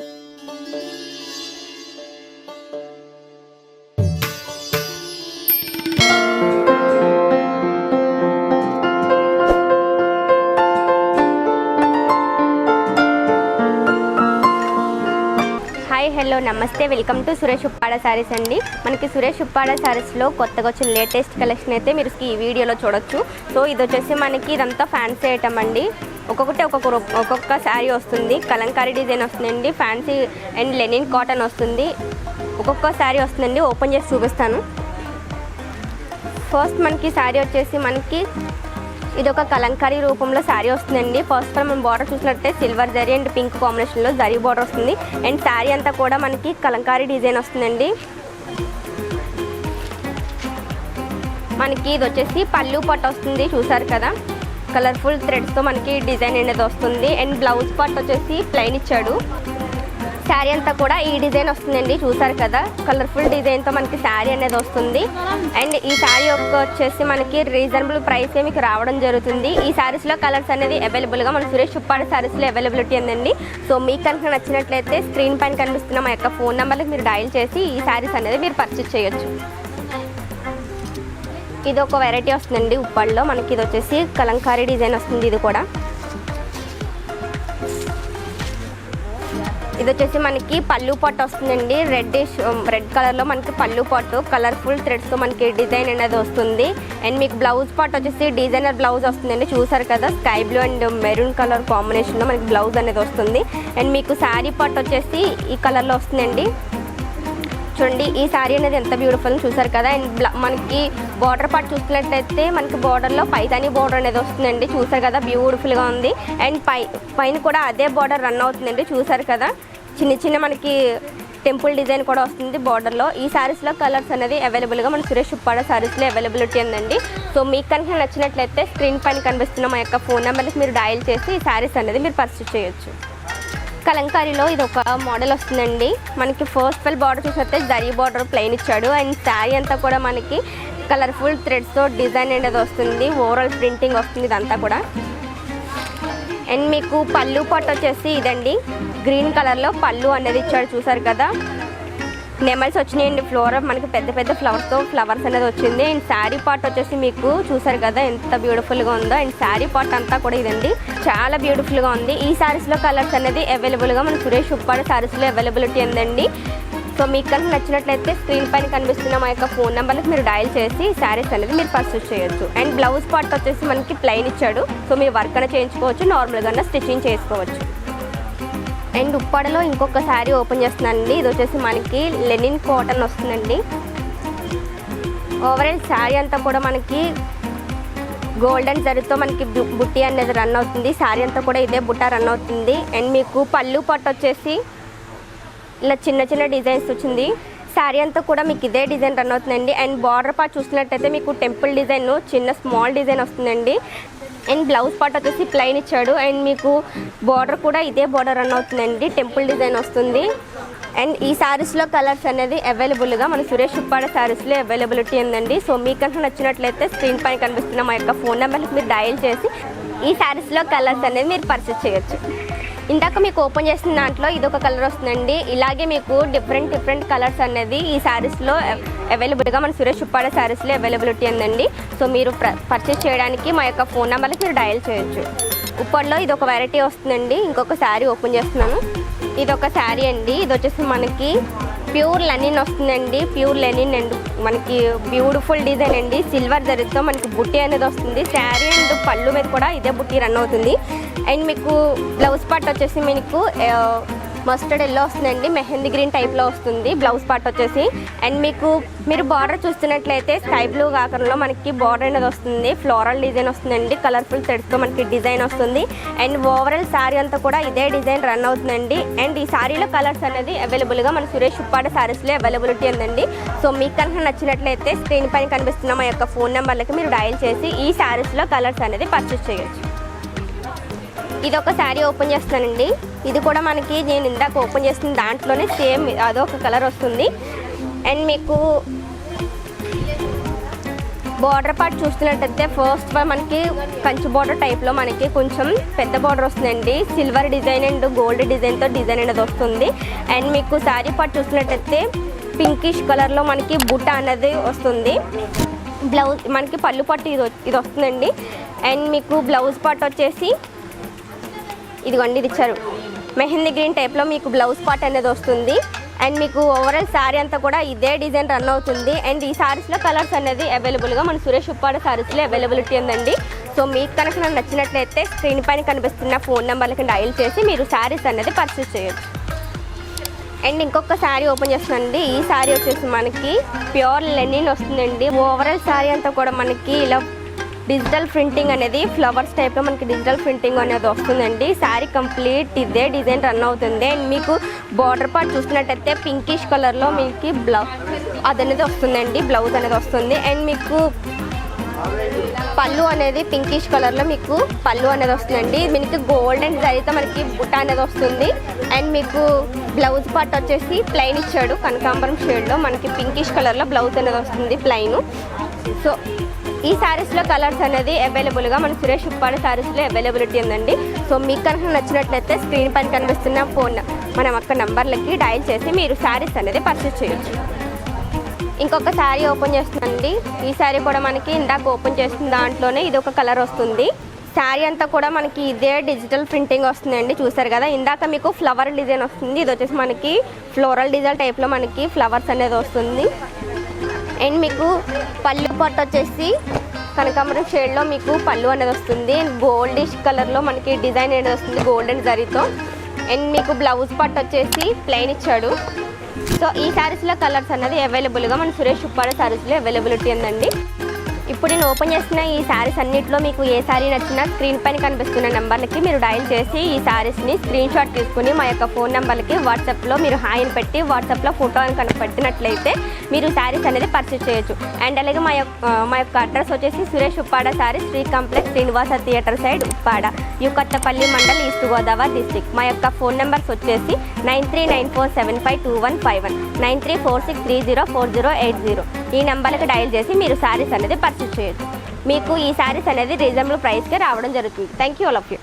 Thank you. Hello నమస్తే. Welcome to Suresh Uppada saris అండి. మనకి సురేష్ ఉప్పాడ శారీస్లో కొత్తగా వచ్చిన లేటెస్ట్ కలెక్షన్ అయితే మీరు ఈ వీడియోలో చూడొచ్చు. సో ఇది వచ్చేసి మనకి ఇదంతా ఫ్యాన్సీ ఐటమ్ అండి. ఒక్కొక్కటి ఒక్కొక్క ఒక్కొక్క శారీ వస్తుంది. కలంకారీ డిజైన్ వస్తుందండి. ఫ్యాన్సీ అండ్ లెనిన్ కాటన్ వస్తుంది. ఒక్కొక్క శారీ వస్తుందండి. ఓపెన్ చేసి చూపిస్తాను. ఫస్ట్ మనకి శారీ వచ్చేసి మనకి ఇది ఒక కలంకారీ రూపంలో శారీ వస్తుందండి. ఫస్ట్ మనం బార్డర్ చూసినట్టే సిల్వర్ జరీ అండ్ పింక్ కాంబినేషన్లో జరీ బార్డర్ వస్తుంది. అండ్ శారీ అంతా కూడా మనకి కలంకారీ డిజైన్ వస్తుందండి. మనకి ఇది వచ్చేసి పళ్ళు పట్టు వస్తుంది చూసారు కదా? కలర్ఫుల్ థ్రెడ్స్తో మనకి డిజైన్ అనేది వస్తుంది. అండ్ బ్లౌజ్ పట్టు వచ్చేసి ప్లెయిన్ ఇచ్చాడు. శారీ అంతా కూడా ఈ డిజైన్ వస్తుందండి చూసారు కదా? కలర్ఫుల్ డిజైన్తో మనకి శారీ అనేది వస్తుంది. అండ్ ఈ శారీ యొక్క వచ్చేసి మనకి రీజనబుల్ ప్రైస్ మీకు రావడం జరుగుతుంది. ఈ శారీస్లో కలర్స్ అనేది అవైలబుల్గా మన సురేష్ ఉప్పాడ శారీస్లో అవైలబిలిటీ ఉందండి. సో మీకు కనుక నచ్చినట్లయితే స్క్రీన్ పైన కనిపిస్తున్న మా యొక్క ఫోన్ నెంబర్కి మీరు డయల్ చేసి ఈ శారీస్ అనేది మీరు పర్చేస్ చేయొచ్చు. ఇది ఒక వెరైటీ వస్తుందండి ఉప్పాడులో మనకి ఇది వచ్చేసి కలంకారీ డిజైన్ వస్తుంది ఇది కూడా. ఇది వచ్చేసి మనకి పళ్ళు పట్టు వస్తుందండి. రెడ్ రెడ్ కలర్లో మనకి పళ్ళు పట్టు కలర్ఫుల్ థ్రెడ్స్తో మనకి డిజైన్ అనేది వస్తుంది. అండ్ మీకు బ్లౌజ్ పాట్ వచ్చేసి డిజైనర్ బ్లౌజ్ వస్తుందండి. చూసారు కదా sky blue and maroon colour కాంబినేషన్లో మనకి బ్లౌజ్ అనేది వస్తుంది. అండ్ మీకు శారీ పాట్ వచ్చేసి ఈ కలర్లో వస్తుందండి. చూడండి ఈ శారీ అనేది ఎంత బ్యూటిఫుల్ చూసారు కదా? అండ్ మనకి బార్డర్ పార్ట్ చూసినట్లయితే మనకి బార్డర్లో పైతాని బార్డర్ అనేది వస్తుందండి. చూసారు కదా? బ్యూటిఫుల్గా ఉంది. అండ్ పై పైన కూడా అదే బార్డర్ రన్ అవుతుందండి. చూసారు కదా? చిన్న చిన్న మనకి టెంపుల్ డిజైన్ కూడా వస్తుంది బార్డర్లో ఈ శారీస్లో కలర్స్ అనేది అవైలబుల్గా మన సురేష్ ఉప్పాడ శారీస్లో అవైలబిలిటీ ఉందండి. సో మీకు కనుక నచ్చినట్లయితే స్క్రీన్ పైన కనిపిస్తున్న మా యొక్క ఫోన్ నెంబర్కి మీరు డయల్ చేసి ఈ శారీస్ అనేది మీరు పర్చేస్ చేయొచ్చు. కలంకారీలో ఇది ఒక మోడల్ వస్తుందండి. మనకి ఫస్ట్ ఫెల్ బార్డర్ చూసినట్టే జరీ బార్డర్ ప్లెయిన్ ఇచ్చాడు. అండ్ శారీ అంతా కూడా మనకి కలర్ఫుల్ థ్రెడ్స్తో డిజైన్ అనేది వస్తుంది. ఓవరాల్ ప్రింటింగ్ వస్తుంది ఇదంతా కూడా. అండ్ మీకు పళ్ళు పట్టు వచ్చేసి ఇదండి. గ్రీన్ కలర్లో పళ్ళు అనేది ఇచ్చాడు చూసారు కదా. నెమల్స్ వచ్చినాయండి ఫ్లోర్. మనకి పెద్ద పెద్ద ఫ్లవర్స్తో ఫ్లవర్స్ అనేది వచ్చింది. అండ్ శారీ పార్ట్ వచ్చేసి మీకు చూసారు కదా ఎంత బ్యూటిఫుల్గా ఉందో. అండ్ శారీ పార్ట్ అంతా కూడా ఇదండి. చాలా బ్యూటిఫుల్గా ఉంది. ఈ శారీస్లో కలర్స్ అనేది అవైలబుల్గా మన సురేష్ ఉప్పాడ శారీస్లో అవైలబిలిటీ ఉందండి. సో మీకు కనుక నచ్చినట్లయితే స్క్రీన్ పైన కనిపిస్తున్న మా యొక్క ఫోన్ నెంబర్కి మీరు డయల్ చేసి శారీస్ అనేది మీరు పర్చేస్ చేయొచ్చు. అండ్ బ్లౌజ్ పార్ట్ వచ్చేసి మనకి ప్లెయిన్ ఇచ్చాడు. సో మీరు వర్క్ అనేది చేయించుకోవచ్చు నార్మల్గా స్టిచ్చింగ్ చేసుకోవచ్చు. అండ్ ఉప్పాడలో ఇంకొక శారీ ఓపెన్ చేస్తున్నానండి. ఇది వచ్చేసి మనకి లెనిన్ కాటన్ వస్తుందండి. ఓవరాల్ శారీ అంతా కూడా మనకి గోల్డెన్ జరీతో మనకి బు- బుట్టి అనేది రన్ అవుతుంది. శారీ అంతా కూడా ఇదే బుట్ట రన్ అవుతుంది. అండ్ మీకు పళ్ళు పట్టు వచ్చేసి ఇలా చిన్న చిన్న డిజైన్స్ వచ్చింది. శారీ అంతా కూడా మీకు ఇదే డిజైన్ రన్ అవుతుందండి. అండ్ బార్డర్ పార్ట్ చూసినట్టయితే మీకు టెంపుల్ డిజైన్ చిన్న స్మాల్ డిజైన్ వస్తుందండి. అండ్ బ్లౌజ్ పార్ట్ వచ్చేసి ప్లైన్ ఇచ్చాడు. అండ్ మీకు బార్డర్ కూడా ఇదే బార్డర్ రన్ అవుతుందండి. టెంపుల్ డిజైన్ వస్తుంది. అండ్ ఈ శారీస్లో కలర్స్ అనేది అవైలబుల్గా మన సురేష్ ఉప్పాడ శారీస్లో అవైలబిలిటీ ఉందండి. సో మీకు కనుక నచ్చినట్లయితే స్క్రీన్ పైన కనిపిస్తున్న మా యొక్క ఫోన్ నెంబర్కి మీరు డయల్ చేసి ఈ శారీస్లో కలర్స్ అనేది మీరు పర్చేస్ చేయొచ్చు. ఇందాక మీకు ఓపెన్ చేసిన దాంట్లో ఇది ఒక కలర్ వస్తుందండి. ఇలాగే మీకు డిఫరెంట్ డిఫరెంట్ కలర్స్ అనేది ఈ శారీస్లో అవైలబుల్గా మన సురేష్ ఉప్పాడ శారీస్లో అవైలబిలిటీ ఉందండి. సో మీరు పర్చేస్ చేయడానికి మా యొక్క ఫోన్ నెంబర్కి మీరు డయల్ చేయొచ్చు. ఉప్పట్లో ఇది ఒక వెరైటీ వస్తుందండి. ఇంకొక శారీ ఓపెన్ చేస్తున్నాను. ఇది ఒక శారీ అండి. ఇది వచ్చేసి మనకి ప్యూర్ లెనిన్ వస్తుందండి. ప్యూర్ లెనిన్ అండ్ మనకి బ్యూటిఫుల్ డిజైన్ అండి. సిల్వర్ జరీతో మనకి బుట్టి అనేది వస్తుంది. శారీ అండ్ పళ్ళు మీద కూడా ఇదే బుట్టి రన్ అవుతుంది. అండ్ మీకు బ్లౌజ్ పార్ట్ వచ్చేసి మీకు మస్టర్డ్ ఎల్లో వస్తుందండి మెహందీ గ్రీన్ టైప్లో వస్తుంది బ్లౌజ్ పార్ట్ వచ్చేసి. అండ్ మీకు మీరు బార్డర్ చూస్తున్నట్లయితే స్కై బ్లూ ఆకారంలో మనకి బార్డర్ అనేది వస్తుంది ఫ్లోరల్ డిజైన్ వస్తుందండి కలర్ఫుల్ థ్రెడ్స్తో మనకి డిజైన్ వస్తుంది. అండ్ ఓవరాల్ శారీ అంతా కూడా ఇదే డిజైన్ రన్ అవుతుందండి. అండ్ ఈ శారీలో కలర్స్ అనేది అవైలబుల్గా మన సురేష్ ఉప్పాడ శారీస్లో అవైలబిలిటీ ఉందండి. సో మీకు కనుక నచ్చినట్లయితే స్క్రీన్ పైన కనిపిస్తున్న మా యొక్క ఫోన్ నెంబర్లకి మీరు డయల్ చేసి ఈ శారీస్లో కలర్స్ అనేది పర్చేస్ చేయొచ్చు. ఇది ఒక శారీ ఓపెన్ చేస్తానండి ఇది కూడా మనకి నేను ఇందాక ఓపెన్ చేసిన దాంట్లోనే సేమ్ అదొక కలర్ వస్తుంది. అండ్ మీకు బార్డర్ పార్ట్ చూస్తున్నట్టయితే ఫస్ట్ మనకి కంచి బార్డర్ టైప్లో మనకి కొంచెం పెద్ద బార్డర్ వస్తుందండి. సిల్వర్ డిజైన్ అండ్ గోల్డ్ డిజైన్తో డిజైన్ అనేది వస్తుంది. అండ్ మీకు శారీ పార్ట్ చూసినట్టయితే పింకిష్ కలర్లో మనకి బుట్ట అనేది వస్తుంది. బ్లౌజ్ మనకి పళ్ళు పట్టు ఇది ఇది వస్తుందండి. అండ్ మీకు బ్లౌజ్ పార్ట్ వచ్చేసి ఇదిగోండి ఇది ఇచ్చారు. మెహందీ గ్రీన్ టైప్లో మీకు బ్లౌజ్ పార్ట్ అనేది వస్తుంది. అండ్ మీకు ఓవరాల్ శారీ అంతా కూడా ఇదే డిజైన్ రన్ అవుతుంది. అండ్ ఈ శారీస్లో కలర్స్ అనేది అవైలబుల్గా మన సురేష్ ఉప్పాడ శారీస్లో అవైలబిలిటీ ఉందండి. సో మీకు కనుక నాకు నచ్చినట్లయితే స్క్రీన్ పైన కనిపిస్తున్న ఫోన్ నెంబర్లకి డయల్ చేసి మీరు శారీస్ అనేది పర్చేస్ చేయొచ్చు. అండ్ ఇంకొక శారీ ఓపెన్ చేస్తున్నానండి. ఈ శారీ వచ్చేసి మనకి ప్యూర్ లెనిన్ వస్తుందండి. ఓవరాల్ శారీ అంతా కూడా మనకి ఇలా డిజిటల్ ప్రింటింగ్ అనేది ఫ్లవర్స్ టైప్లో మనకి డిజిటల్ ప్రింటింగ్ అనేది వస్తుందండి. శారీ కంప్లీట్ ఇదే డిజైన్ రన్ అవుతుంది. అండ్ మీకు బార్డర్ పార్ట్ చూసినట్టయితే పింకిష్ కలర్లో మీకు బ్లౌజ్ అది అనేది వస్తుందండి. బ్లౌజ్ అనేది వస్తుంది. అండ్ మీకు పళ్ళు అనేది పింకిష్ కలర్లో మీకు పళ్ళు అనేది వస్తుందండి. మీకు గోల్డెన్ జరిగితే మనకి బుట్ట అనేది వస్తుంది. అండ్ మీకు బ్లౌజ్ పార్ట్ వచ్చేసి ప్లెయిన్ ఇచ్చాడు కనకాంబరం షేడ్లో మనకి పింకిష్ కలర్లో బ్లౌజ్ అనేది వస్తుంది ప్లెయిన్ సో ఈ శారీస్లో కలర్స్ అనేది అవైలబుల్గా మన సురేష్ ఉప్పాడ శారీస్లో అవైలబిలిటీ ఉందండి. సో మీకు కనుక నచ్చినట్లయితే స్క్రీన్ పైన కనిపిస్తున్న ఫోన్ మనం అక్క నంబర్లకి డయల్ చేసి మీరు శారీస్ అనేది పర్చేస్ చేయొచ్చు. ఇంకొక శారీ ఓపెన్ చేస్తుందండి. ఈ శారీ కూడా మనకి ఇందాక ఓపెన్ చేసిన దాంట్లోనే ఇది ఒక కలర్ వస్తుంది. శారీ అంతా కూడా మనకి ఇదే డిజిటల్ ప్రింటింగ్ వస్తుందండి. చూసారు కదా ఇందాక మీకు ఫ్లవర్ డిజైన్ వస్తుంది. ఇది వచ్చేసి మనకి ఫ్లోరల్ డిజైన్ టైప్లో మనకి ఫ్లవర్స్ అనేది వస్తుంది. అండ్ మీకు పళ్ళు పట్టు వచ్చేసి కనకాంబరం షేడ్లో మీకు పళ్ళు అనేది వస్తుంది. అండ్ గోల్డిష్ కలర్లో మనకి డిజైన్ అనేది వస్తుంది గోల్డెన్ జరీతో. అండ్ మీకు బ్లౌజ్ పట్టు వచ్చేసి ప్లెయిన్ ఇచ్చాడు. సో ఈ శారీస్లో కలర్స్ అన్నది అవైలబుల్గా మన సురేష్ ఉప్పాడ శారీస్లో అవైలబిలిటీ ఉందండి. ఇప్పుడు నేను ఓపెన్ చేసిన ఈ శారీస్ అన్నింటిలో మీకు ఏ శారీ నచ్చినా స్క్రీన్ పైన కనిపిస్తున్న నెంబర్లకి మీరు డయల్ చేసి ఈ శారీస్ని స్క్రీన్ షాట్ తీసుకుని మా యొక్క ఫోన్ నెంబర్లకి వాట్సాప్లో మీరు హాయిని పెట్టి వాట్సాప్లో ఫోటో అని కనుక మీరు శారీస్ అనేది పర్చేస్ చేయొచ్చు. అండ్ అలాగే మా యొక్క మా యొక్క అడ్రస్ వచ్చేసి Suresh Uppada sari Shri complex Srinivasa theatre side Uppada Ukothapalli mandal East Godavari district మా యొక్క ఫోన్ నెంబర్స్ వచ్చేసి nine three nine four seven five two one five one nine three four six three zero four zero eight zero. ఈ నెంబర్కి dial చేసి మీరు శారీస్ అనేది purchase చేయొచ్చు. మీకు ఈ శారీస్ అనేది రీజనబుల్ ప్రైస్కే రావడం జరుగుతుంది. Thank you all of you